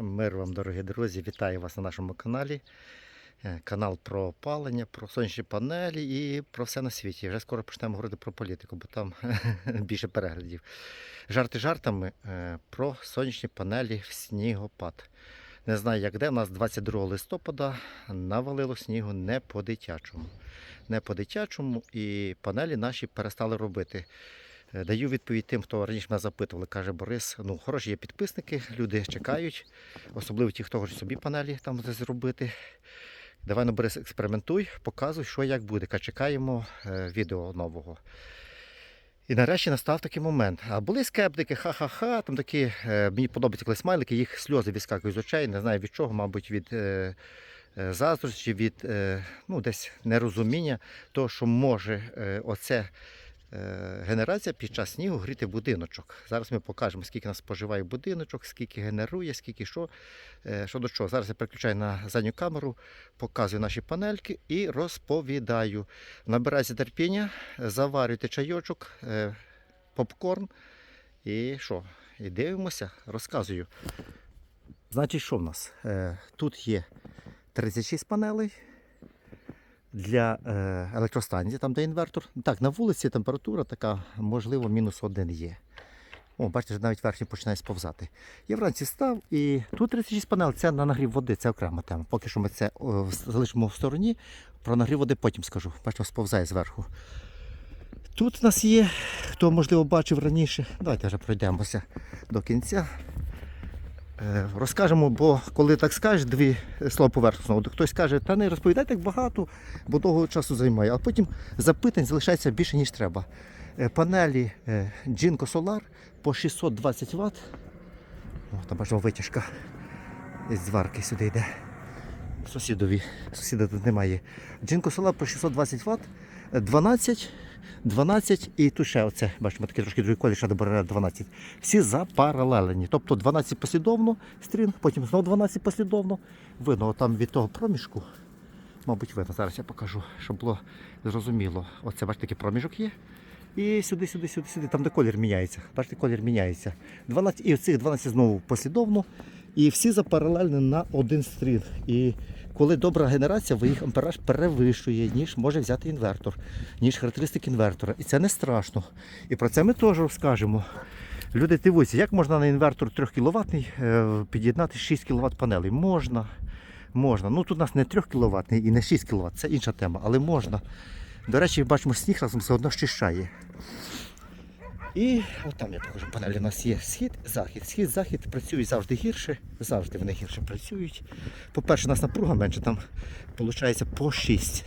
Мир вам, дорогі друзі, вітаю вас на нашому каналі. Е, Канал про опалення, про сонячні панелі і про все на світі. Вже скоро почнемо говорити про політику, бо там більше переглядів. Жарти жартами е, про сонячні панелі в снігопад. Не знаю, як де. У нас 22 листопада навалило снігу не по-дитячому. Не по-дитячому, і панелі наші перестали робити. Е, Даю відповідь тим, хто раніше мене запитували, каже Борис. Ну, хороші є підписники, люди чекають, особливо ті, хто хоче собі панелі там зробити. Давай ну, Борис, експериментуй, показуй, що як буде. Каже, чекаємо е, відео нового. І нарешті настав такий момент. А були скептики, ха-ха-ха, там такі, е, мені подобаються коли смайлики, їх сльози відскакують з очей, не знаю від чого, мабуть, від заздрості, від ну, десь нерозуміння того, що може оце генерація під час снігу гріти будиночок. Зараз ми покажемо, скільки нас споживає будиночок, скільки генерує, скільки що, е, що до чого. Зараз я переключаю на задню камеру, показую наші панельки і розповідаю. Набирайте терпіння, заварюйте чайочок, е, попкорн і що? І дивимося, розказую. Значить, що в нас? Е, Тут є 36 панелей для е, електростанції, там де інвертор. Так, на вулиці температура така, можливо, мінус один є. О, бачите, навіть верхній починає сповзати. Я вранці став і тут 36 панел, це на нагрів води, це окрема тема. Поки що ми це залишимо в стороні. Про нагрів води потім скажу. Бачите, сповзає зверху. Тут у нас є, хто можливо бачив раніше. Давайте вже пройдемося до кінця. Е, Розкажемо, бо коли так скажеш, дві слова поверхностно, то хтось каже, та не розповідай так багато, бо довго часу займає. А потім запитань залишається більше, ніж треба. Е, Панелі е, Jinko Solar по 620 Вт. О, там бачимо витяжка із зварки сюди йде. Сусідові. Сусіда тут немає. Jinko Solar по 620 Вт, 12, 12 і тут ще оце, бачимо, такий трошки другий колір, ще добре 12. Всі запаралелені. Тобто 12 послідовно стрін, потім знову 12 послідовно. Видно, там від того проміжку. Мабуть, видно. Зараз я покажу, щоб було зрозуміло. Оце, бачите, такий проміжок є. І сюди, сюди, сюди, сюди, там де колір міняється. Бачите, колір міняється. 12, і цих 12 знову послідовно. І всі запаралельні на один стрін. І коли добра генерація, ви їх ампераж перевищує, ніж може взяти інвертор, ніж характеристики інвертора. І це не страшно. І про це ми теж розкажемо. Люди дивуються, як можна на інвертор 3 кВт під'єднати 6 кВт панелей? Можна. Можна. Ну тут у нас не 3 кВт і не 6 кВт, це інша тема, але можна. До речі, бачимо, сніг разом все одно щищає. І от там я покажу панелі. У нас є схід, захід. Схід, захід працюють завжди гірше, завжди вони гірше працюють. По-перше, у нас напруга менше, там виходить по 6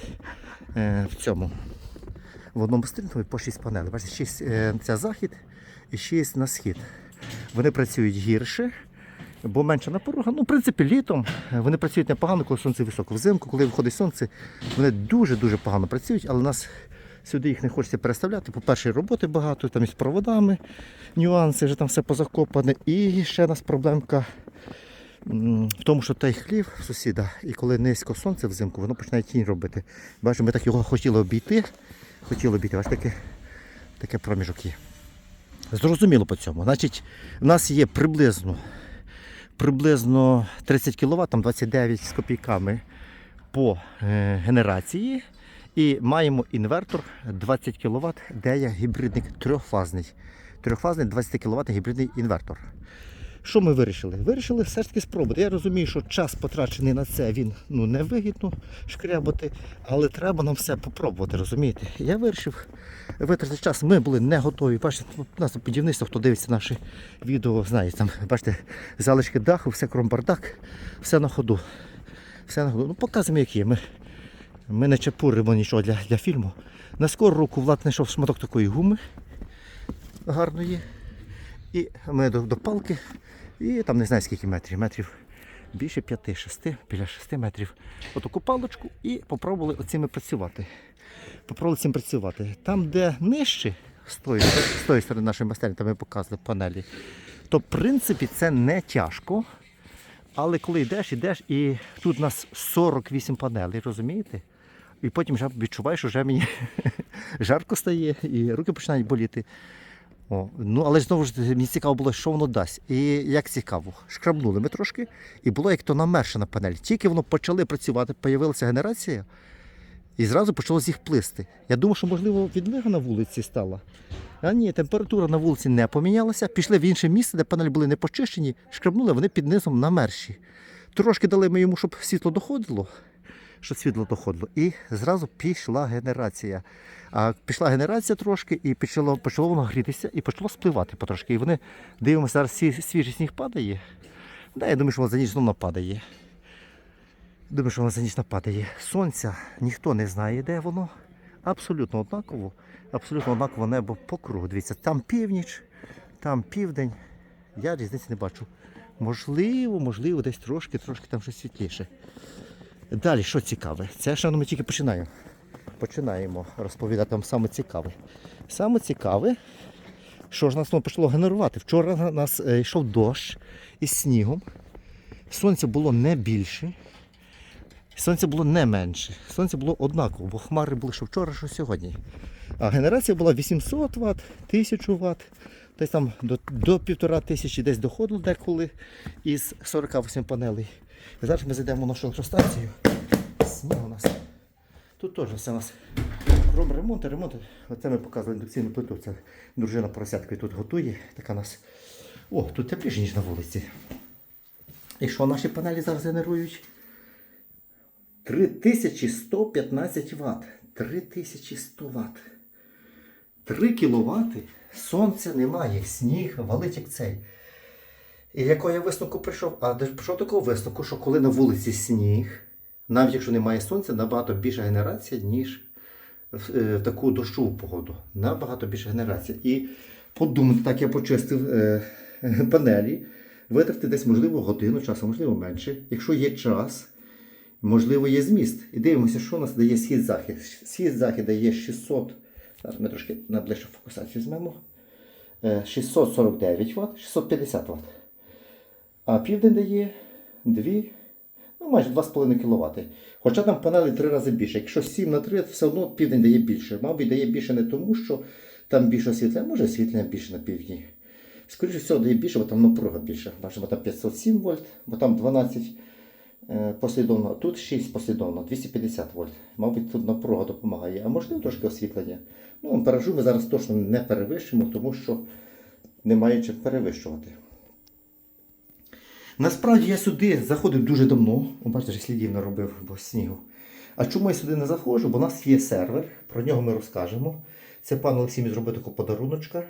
е, в цьому. В одному стрінгові по 6 панелей. Бачите, 6 е, це захід і 6 на схід. Вони працюють гірше, бо менша напруга. Ну, в принципі, літом вони працюють непогано, коли сонце високо. Взимку, коли виходить сонце, вони дуже-дуже погано працюють, але у нас сюди їх не хочеться переставляти. По-перше, роботи багато, там із проводами, нюанси, вже там все позакопане. І ще нас проблемка в тому, що той хлів сусіда, і коли низько сонце взимку, воно починає тінь робити. Бачимо, ми так його хотіли обійти. Хотіли обійти, аж таке, таке проміжок є. Зрозуміло по цьому. Значить, у нас є приблизно, приблизно 30 кВт, там 29 з копійками по е, генерації. І маємо інвертор 20 кВт, де є гібридник трьохфазний. Трьохфазний 20 кВт гібридний інвертор. Що ми вирішили? Вирішили все ж таки спробувати. Я розумію, що час потрачений на це він ну, не вигідно шкрябати, але треба нам все попробувати, розумієте? Я вирішив витратити час. Ми були не готові. Бачите, у нас будівництво, хто дивиться наші відео, знає, там, бачите, залишки даху, все кромбардак, все на ходу. Все на ходу. Ну, показуємо, як є. Ми, ми не чепуримо нічого для, для фільму. На скору руку Влад знайшов шматок такої гуми гарної. І ми до, до палки, і там не знаю скільки метрів, метрів більше 5-6, біля 6 метрів. Отаку паличку і попробували оцими працювати. Попробували цим працювати. Там, де нижче, з тої, з тої сторони нашої майстерні, там ми показували панелі, то в принципі це не тяжко. Але коли йдеш, йдеш, і тут у нас 48 панелей, розумієте? І потім вже відчуваєш, що вже мені жарко стає, і руки починають боліти. О, ну, але знову ж мені цікаво було, що воно дасть. І як цікаво, шкрабнули ми трошки, і було як то намершена панель. Тільки воно почали працювати, появилася генерація, і зразу почало з їх плисти. Я думав, що, можливо, відлига на вулиці стала. А ні, температура на вулиці не помінялася. Пішли в інше місце, де панелі були не почищені, шкрабнули, вони під низом намерші. Трошки дали ми йому, щоб світло доходило, щоб світло доходило, і зразу пішла генерація. А пішла генерація трошки, і почало, почало воно грітися і почало спливати потрошки. І вони дивимося, зараз свіжий сніг падає. Да, я думаю, що воно за ніч знову падає. Думаю, що воно за ніч нападає. Сонця ніхто не знає, де воно. Абсолютно однаково. Абсолютно однаково небо по кругу. Дивіться, там північ, там південь. Я різниці не бачу. Можливо, можливо, десь трошки, трошки там щось світліше. Далі, що цікаве? Це ще ми тільки починаємо. Починаємо розповідати вам саме цікаве. Саме цікаве, що ж нас почало генерувати. Вчора на нас е, йшов дощ із снігом. Сонця було не більше. Сонце було не менше. Сонце було однаково, бо хмари були що вчора, що сьогодні. А генерація була 800 Вт, 1000 Вт, десь там до півтора тисячі десь доходило деколи із 48 панелей. І зараз ми зайдемо на електростанцію. Сніг у нас. Тут теж все у нас робимо ремонт, ремонт. Оце ми показували індукційну плиту. Це дружина поросяткою тут готує. Така у нас. О, тут тепліше, ніж на вулиці. І що наші панелі зараз генерують? 3115 Вт. 3100 Вт. 3 кВт. Сонця немає, сніг валить як цей. І якого я висновку прийшов? А де прийшов такого висновку, що коли на вулиці сніг, навіть якщо немає сонця, набагато більша генерація, ніж в, е, таку дощову погоду. Набагато більша генерація. І подумати, так я почистив е, панелі, витратити десь, можливо, годину часу, можливо, менше. Якщо є час, можливо, є зміст. І дивимося, що у нас дає схід-захід. Схід-захід дає 600. Зараз ми трошки на ближчу фокусацію візьмемо. Е, 649 Вт, 650 Вт. А південь дає 2, ну майже 2,5 кВт. Хоча там панелі 3 рази більше. Якщо 7 на 3, то все одно південь дає більше. Мабуть, дає більше не тому, що там більше освітлення, може освітлення більше на півдні. Скоріше всього дає більше, бо там напруга більше. Бачимо, там 507 вольт, бо там 12 е, послідовно, тут 6 послідовно, 250 вольт. Мабуть, тут напруга допомагає, а можливо трошки освітлення. Ну, амперажу ми зараз точно не перевищимо, тому що немає чим перевищувати. Насправді я сюди заходив дуже давно. Бачите, що слідів наробив, бо снігу. А чому я сюди не заходжу? Бо у нас є сервер, про нього ми розкажемо. Це пан Олексій зробив такого подаруночка.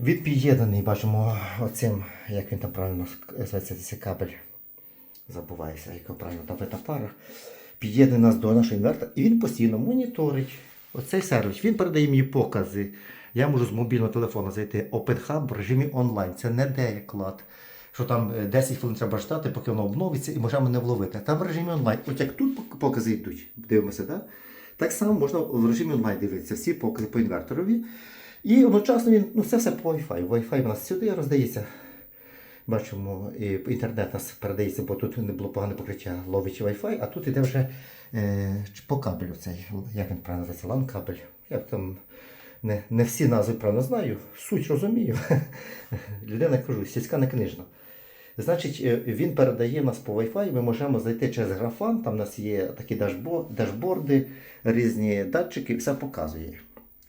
Він під'єднаний, бачимо, оцим, як він там правильно називається, цей кабель. Забуваюся, як його правильно давита пара. Під'єднаний нас до нашого інвертора, і він постійно моніторить оцей сервіс. Він передає мені покази. Я можу з мобільного телефону зайти Open Hub в режимі онлайн. Це не деяклад. Що там е, 10 хвилин треба ждати, поки воно обновиться, і можемо не вловити. Там в режимі онлайн. От як тут покази йдуть, дивимося, да? так само можна в режимі онлайн дивитися всі покази по інверторові. І одночасно він, ну це все по Wi-Fi. Wi-Fi у нас сюди роздається. Бачимо, і інтернет нас передається, бо тут не було погане покриття, ловить Wi-Fi, а тут іде вже е, по кабелю цей, як він правильно називається, LAN кабель. Я там не, не всі назви правильно знаю, суть розумію. Людина кажу, сільська не книжна. Значить, е, він передає нас по Wi-Fi, ми можемо зайти через графан, там у нас є такі дашборди, різні датчики, все показує.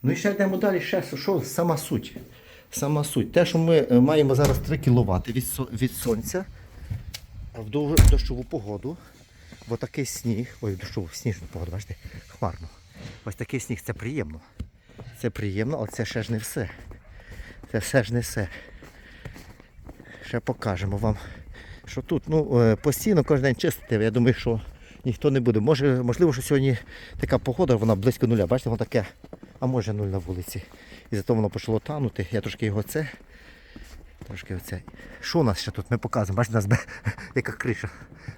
Ну і ще йдемо далі, ще що сама суть. Сама суть. Те, що ми е, маємо зараз 3 кВт від, від сонця в дощову погоду. Бо такий сніг, ой, дощову сніжну погоду, бачите, хмарно. Ось такий сніг це приємно. Це приємно, але це ще ж не все. Це все ж не все. Ще покажемо вам, що тут ну, е, постійно кожен день чистити. Я думаю, що ніхто не буде. Може, можливо, що сьогодні така погода, вона близько нуля. Бачите, воно таке, а може нуль на вулиці. І зато воно почало танути. Я трошки його це. Трошки оце. Що у нас ще тут? Ми показуємо. Бачите, у нас яка криша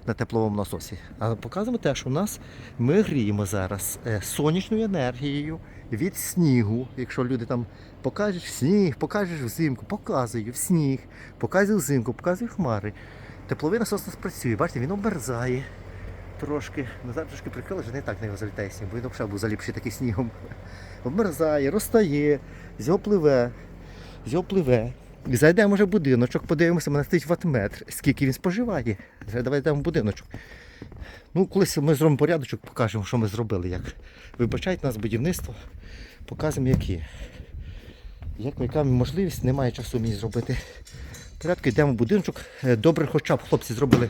на тепловому насосі. А показуємо те, що у нас ми гріємо зараз е, сонячною енергією від снігу. Якщо люди там покажеш сніг, покажеш взимку, показую в сніг, показую взимку, показую хмари. Тепловий насос у нас працює, бачите, він оберзає трошки. Ну зараз трошки прикрили, вже не так на його залітає сніг, бо він взагалі був заліпший такий снігом. Обмерзає, розтає, з його пливе. Зайдемо в будиночок, подивимося, мене стоїть ватметр, скільки він споживає. Давай йдемо в будиночок. Ну, колись ми зробимо порядочок, покажемо, що ми зробили. Як. Вибачайте нас будівництво, показуємо, які. Як яка можливість, немає часу мені зробити. Порядку йдемо в будиночок. Е, Добре, хоча б хлопці зробили.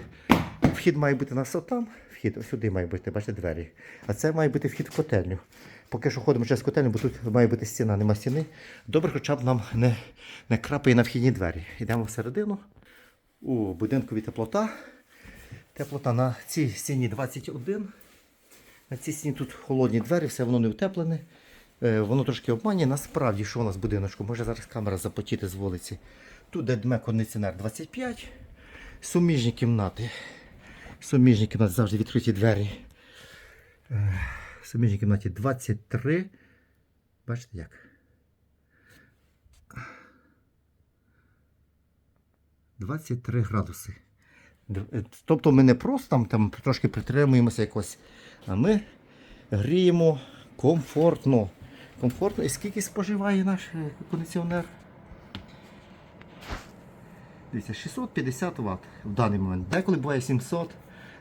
Вхід має бути у нас отам, вхід сюди має бути, бачите, двері. А це має бути вхід в котельню. Поки що ходимо через котельню, бо тут має бути стіна, нема стіни. Добре, хоча б нам не, не крапає на вхідні двері. Йдемо всередину. У будинкові теплота. Теплота на цій стіні 21. На цій стіні тут холодні двері, все воно не утеплене. Е, Воно трошки обманює. Насправді, що у нас будиночку? Може зараз камера запотіти з вулиці. Тут де дме кондиціонер 25. Суміжні кімнати. Суміжні кімнати завжди відкриті двері. В кімнаті 23. Бачите як? Двадцять три градуси. Е, Тобто ми не просто там, там трошки притримуємося якось, а ми гріємо комфортно. Комфортно. І скільки споживає наш е, кондиціонер? Дивіться, 650 Вт в даний момент. Деколи буває 700,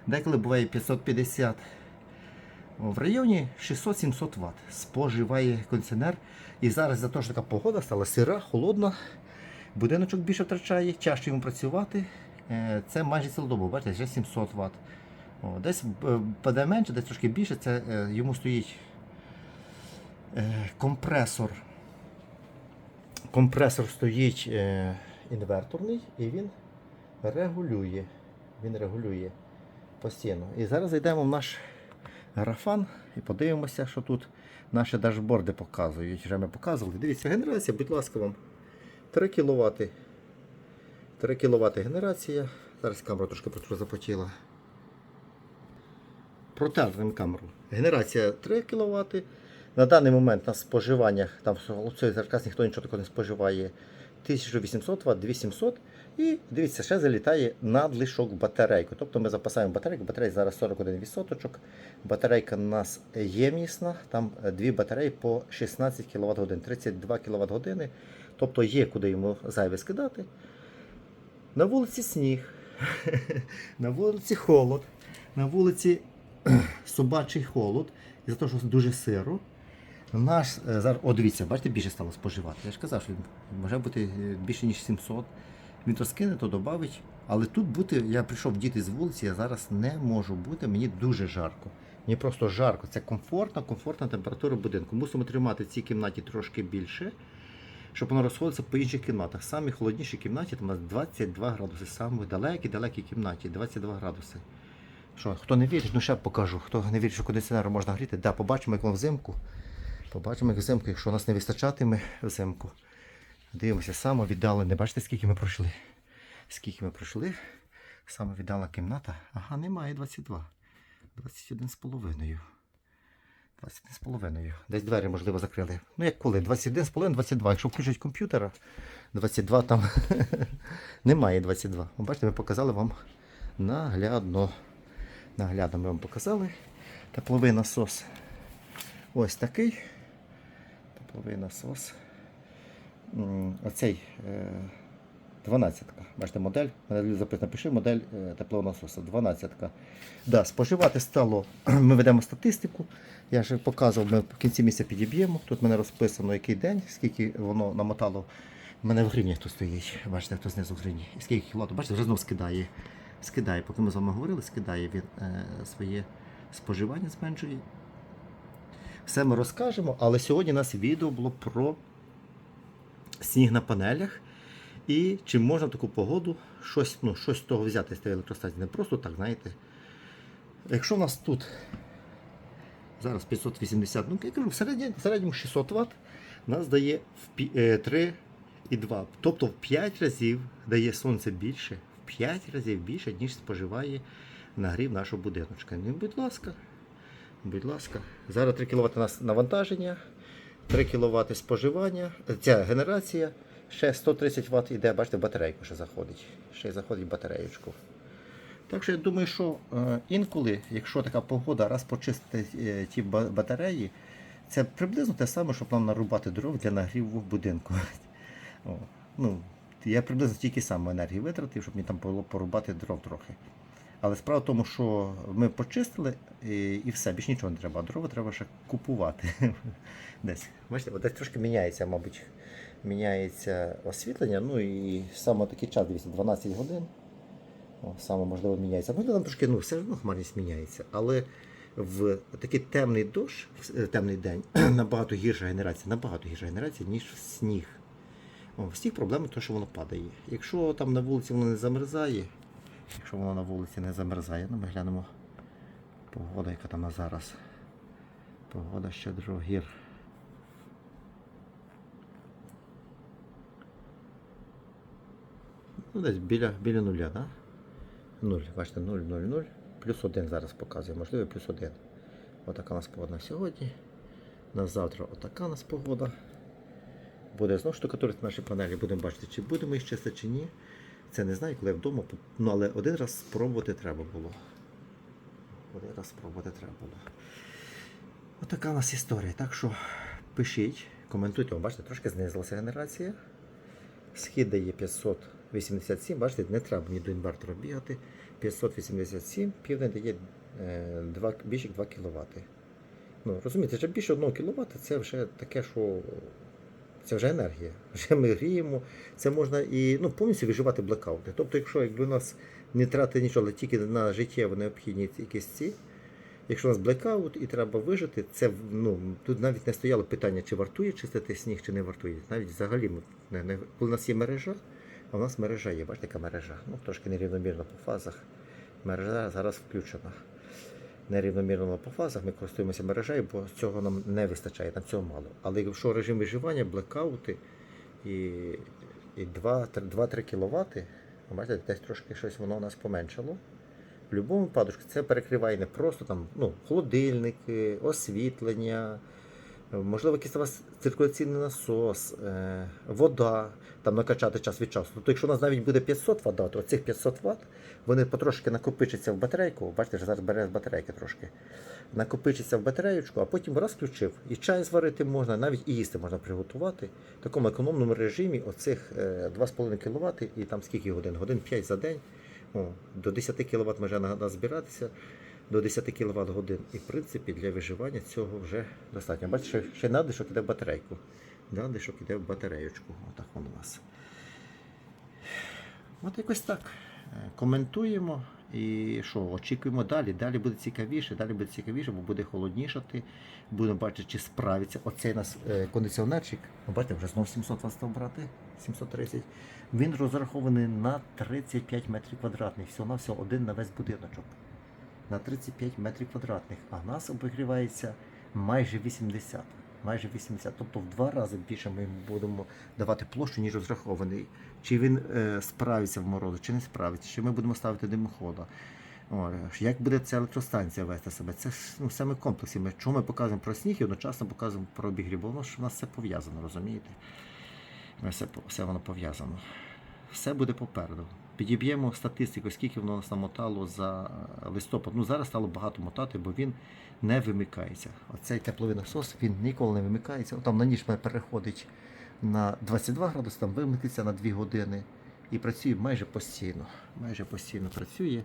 деколи буває 550. В районі 600-700 Вт споживає кондиціонер. І зараз за те, що така погода стала сира, холодна, будиночок більше втрачає, тяжче йому працювати. Е, Це майже цілодобово, бачите, вже 700 Вт. Десь е, паде менше, десь трошки більше. Це е, йому стоїть компресор. Компресор стоїть інверторний і він регулює. Він регулює постійно. І зараз зайдемо в наш графан і подивимося, що тут наші дашборди показують. Вже ми показували. Дивіться, генерація, будь ласка, вам 3 кВт. 3 кВт генерація. Зараз камера трошки просто запотіла. Протернемо камеру. Генерація 3 кВт. На даний момент на споживаннях, там в цей каркас ніхто нічого такого не споживає. 1800 Вт, 2700 і дивіться, ще залітає надлишок в батарейку. Тобто ми запасаємо батарейку, батарейка зараз 41%. Батарейка у нас ємісна, там е, дві батареї по 16 кВт годин, 32 кВт години. Тобто є куди йому зайве скидати. На вулиці сніг, на вулиці холод, на вулиці собачий холод, і за те, що дуже сиро. Наш е, о, дивіться, бачите, більше стало споживати. Я ж казав, що може бути е, більше, ніж 700. Він то скине, то додавить. Але тут бути, я прийшов діти з вулиці, я зараз не можу бути, мені дуже жарко. Мені просто жарко. Це комфортна, комфортна температура будинку. Мусимо тримати цій кімнаті трошки більше, щоб воно розходилося по інших кімнатах. Самі холодніші кімнаті там у нас 22 градуси. Саме далекій кімнаті 22 градуси. Що, хто не вірить, ну ще покажу. Хто не вірить, що кондиціонер можна гріти, да, побачимо, як воно взимку. Побачимо, як взимку, якщо нас не вистачатиме взимку. Дивимося, саме віддалене. Бачите, скільки ми пройшли? Скільки ми пройшли? Саме віддалена кімната. Ага, немає 22. 21 з половиною. 21 з половиною. Десь двері, можливо, закрили. Ну, як коли? 21 з половиною, 22. Якщо включать комп'ютера, 22 там немає 22. Ви Бачите, ми показали вам наглядно. Наглядно ми вам показали. Тепловий насос. Ось такий. Тепловий насос. Оцей е, 12-ка. Бачите, модель. Мене записано, напиши модель е, теплового насоса. 12-ка. Да, споживати стало. Ми ведемо статистику. Я вже показував, ми в кінці місяця підіб'ємо. Тут мене розписано, який день, скільки воно намотало. У мене в гривні тут стоїть. Бачите, хто знизу в гривні. І скільки кіловат. Бачите, вже знову скидає. Скидає. Поки ми з вами говорили, скидає він е, своє споживання, зменшує. Все ми розкажемо, але сьогодні у нас відео було про сніг на панелях. І чи можна в таку погоду щось, ну, щось з того взяти з тієї електростанції. Не просто так, знаєте. Якщо у нас тут зараз 580, ну я кажу, в середньому, в середньому 600 Вт, нас дає в е, 3,2. Тобто в 5 разів дає сонце більше, в 5 разів більше, ніж споживає нагрів нашого будиночка. Ну, будь ласка, будь ласка. Зараз 3 кВт у нас навантаження, 3 кВт споживання, ця генерація. Ще 130 Вт йде, бачите, батарейку ще заходить. Ще заходить батареєчку. Так що я думаю, що е, інколи, якщо така погода, раз почистити е, ті батареї, це приблизно те саме, щоб нам нарубати дров для нагріву в будинку. Ну, я приблизно стільки само енергії витратив, щоб мені там було порубати дров трохи. Але справа в тому, що ми почистили і, і все, більш нічого не треба. Дрова треба ще купувати. Десь. Бачите, десь трошки міняється, мабуть, міняється освітлення. Ну і саме такий час, дивіться, 12 годин. О, саме можливо міняється. Ну, там трошки ну, все одно хмарність міняється. Але в такий темний дощ, в- е, темний день, набагато гірша генерація, набагато гірша генерація, ніж сніг. О, в сніг проблема те, що воно падає. Якщо там на вулиці воно не замерзає, якщо воно на вулиці не замерзає, ну ми глянемо погода, яка там зараз. Погода щедрогір. Ну, десь біля, біля нуля? Да? Нуль, бачите, 0, 0, 0. Плюс один зараз показує, можливо, плюс один. Отака у нас погода сьогодні. На завтра отака у нас погода. Буде знову штукатурити наші панелі, будемо бачити, чи будемо їх чистити, чи ні. Це не знаю, коли я вдома. Ну, але один раз спробувати треба було. Один раз спробувати треба було. Отака у нас історія. Так що пишіть, коментуйте. Бачите, трошки знизилася генерація. Схід дає 587, бачите, не треба ні до інвертора бігати. 587, південь дає е, 2, більше 2 кВт. Ну, розумієте, вже більше 1 кВт це вже таке, що це вже енергія. Вже ми гріємо. Це можна і ну, повністю виживати блекаути. Тобто, якщо якби у нас не тратити нічого, але тільки на життєво необхідні якісь ці. Якщо у нас блекаут і треба вижити, це ну тут навіть не стояло питання, чи вартує чистити сніг, чи не вартує. Навіть взагалі не, не коли у нас є мережа, а у нас мережа є. Бачите, яка мережа. Ну трошки нерівномірно по фазах. Мережа зараз включена. Нерівномірно по фазах ми користуємося мережею, бо цього нам не вистачає, нам цього мало. Але якщо режим виживання, блекаути і, і 2-3 кВт, бачите, десь трошки щось воно у нас поменшало. В будь-якому випадку це перекриває не просто там, ну, холодильники, освітлення, можливо, якийсь у вас циркуляційний насос, е, вода, там накачати час від часу. Тобто, якщо у нас навіть буде 500 Вт, то оцих 500 Вт вони потрошки накопичаться в батарейку. Бачите, що зараз бере з батарейки трошки. Накопичиться в батареєчку, а потім раз включив. І чай зварити можна, навіть і їсти можна приготувати. В такому економному режимі оцих е, 2,5 кВт і там скільки годин? Годин 5 за день. О, до 10 кВт може на- назбиратися, до 10 кВт годин. І в принципі для виживання цього вже достатньо. Бачите, ще, надлишок іде в батарейку. Надлишок іде в батареєчку. Отак воно у нас. От якось так. Е, Коментуємо і що, очікуємо далі. Далі буде цікавіше, далі буде цікавіше, бо буде холоднішати. Будемо бачити, чи справиться. Оцей нас е, кондиціонерчик. Ви Бачите, вже знов 700 Вт став брати. 730. Він розрахований на 35 метрів квадратних. Всього на всього один на весь будиночок. На 35 метрів квадратних. А в нас обігрівається майже 80. Майже 80. Тобто в два рази більше ми будемо давати площу, ніж розрахований. Чи він е, справиться в морозу, чи не справиться, чи ми будемо ставити димохода. Як буде ця електростанція вести себе? Це ну, саме в комплексі. Ми, чому ми показуємо про сніг і одночасно показуємо про обігрів, бо воно ж у нас все пов'язано, розумієте? Все, все воно пов'язано. Все буде попереду. Підіб'ємо статистику, скільки воно нас намотало за е, листопад. Ну зараз стало багато мотати, бо він не вимикається. Оцей тепловий насос він ніколи не вимикається. Там на ніч переходить на 22 градуси, там вимикається на 2 години і працює майже постійно. Майже постійно працює.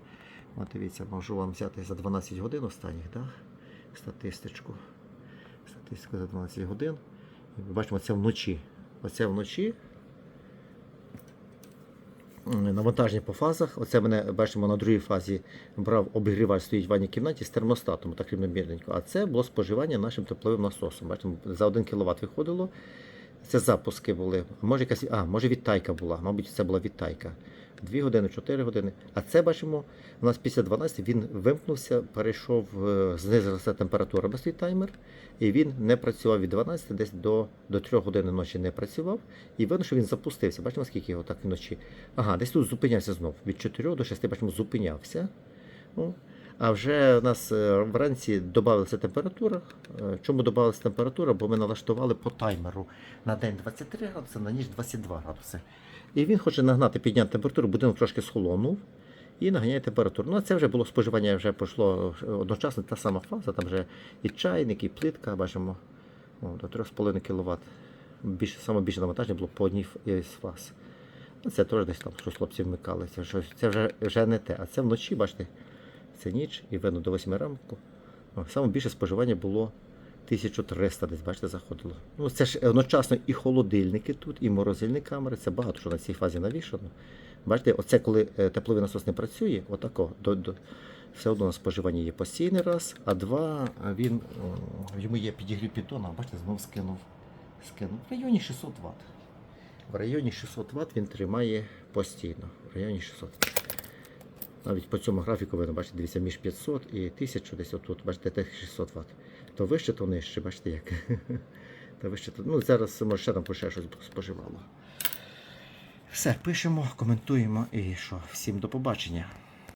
От дивіться, можу вам взяти за 12 годин останніх, да? статистичку. Статистику за 12 годин. Бачимо, це вночі. Оце вночі. М, Навантаження по фазах. Оце мене бачимо на другій фазі брав обігрівач, стоїть в ванній кімнаті з термостатом, так рівномірненько. А це було споживання нашим тепловим насосом. Бачимо, за 1 кВт виходило. Це запуски були. Може якась, а, може відтайка була. Мабуть, це була відтайка. 2 години, 4 години. А це бачимо, у нас після 12 він вимкнувся, перейшов, е, знизилася температура без таймер, і він не працював від 12 десь до, до 3 години ночі не працював. І видно, що він запустився. Бачимо, скільки його так вночі. Ага, десь тут зупинявся знов. Від 4 до 6, бачимо, зупинявся. Ну, а вже у нас е, вранці додавалася температура. Е, Чому додавалася температура? Бо ми налаштували по таймеру на день 23 градуси, на ніч 22 градуси. І він хоче нагнати, підняти температуру, будинок трошки схолонув і наганяє температуру. Ну, а це вже було споживання, вже пішло е, одночасно та сама фаза, там вже і чайник, і плитка, бачимо, до 3,5 кВт більше, саме більше навантаження було по одній із фаз. Це теж десь там щось хлопці вмикали. Це, щось, це вже, вже не те. А це вночі, бачите, це ніч і видно до 8 ранку. Саме більше споживання було 1300 десь, бачите, заходило. Ну, це ж одночасно і холодильники тут, і морозильні камери. Це багато що на цій фазі навішано. Бачите, оце коли е, тепловий насос не працює, отако, до, до, все одно споживання є постійний раз, а два, він, йому є підігрів піддона, бачите, знов скинув, скинув. В районі 600 Вт. В районі 600 Вт він тримає постійно. В районі 600 Навіть по цьому графіку видно, бачите, дивіться, між 500 і 1000 десь отут, бачите, тих 600 Вт. То вище, то нижче, бачите як. То вище, то... Ну, зараз може ще там ще щось споживало. Все, пишемо, коментуємо і що. Всім до побачення.